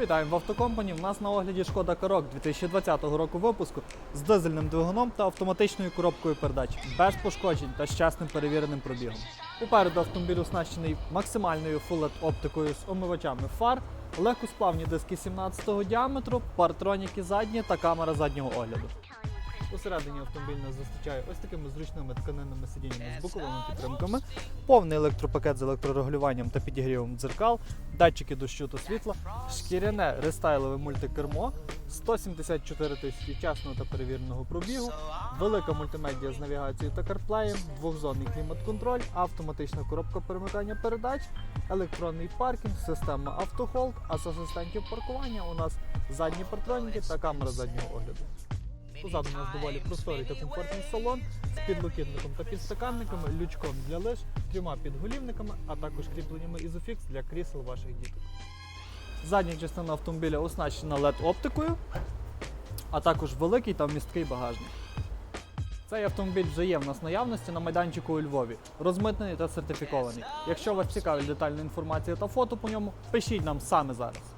Вітаємо в автокомпані. У нас на огляді шкода Корок 2020 року випуску з дизельним двигуном та автоматичною коробкою передач без пошкоджень та з чесним перевіреним пробігом. Попереду автомобіль оснащений максимальною full LED оптикою з омивачами фар, легкосплавні диски 17-го діаметру, партроніки задні та камера заднього огляду. Усередині автомобіль нас зустрічає ось такими зручними тканинними сидіннями з боковими підтримками, повний електропакет з електрорегулюванням та підігрівом дзеркал, датчики дощу та світла, шкіряне рестайлове мультикермо, 174 тисячі чесного та перевіреного пробігу, велика мультимедіа з навігацією та карплеєм, двохзонний клімат-контроль, автоматична коробка перемикання передач, електронний паркінг, система автохолд, а з асистентів паркування у нас задні партроніки та камера заднього огляду. Позаду у нас доволі просторий та комфортний салон з підлокітником та підстаканниками, лючком для лиж, трьома підголівниками, а також кріпленнями Isofix для крісел ваших діток. Задня частина автомобіля оснащена LED-оптикою, а також великий та вмісткий багажник. Цей автомобіль вже є в нас наявності на майданчику у Львові, розмитнений та сертифікований. Якщо вас цікавить детальна інформація та фото по ньому, пишіть нам саме зараз.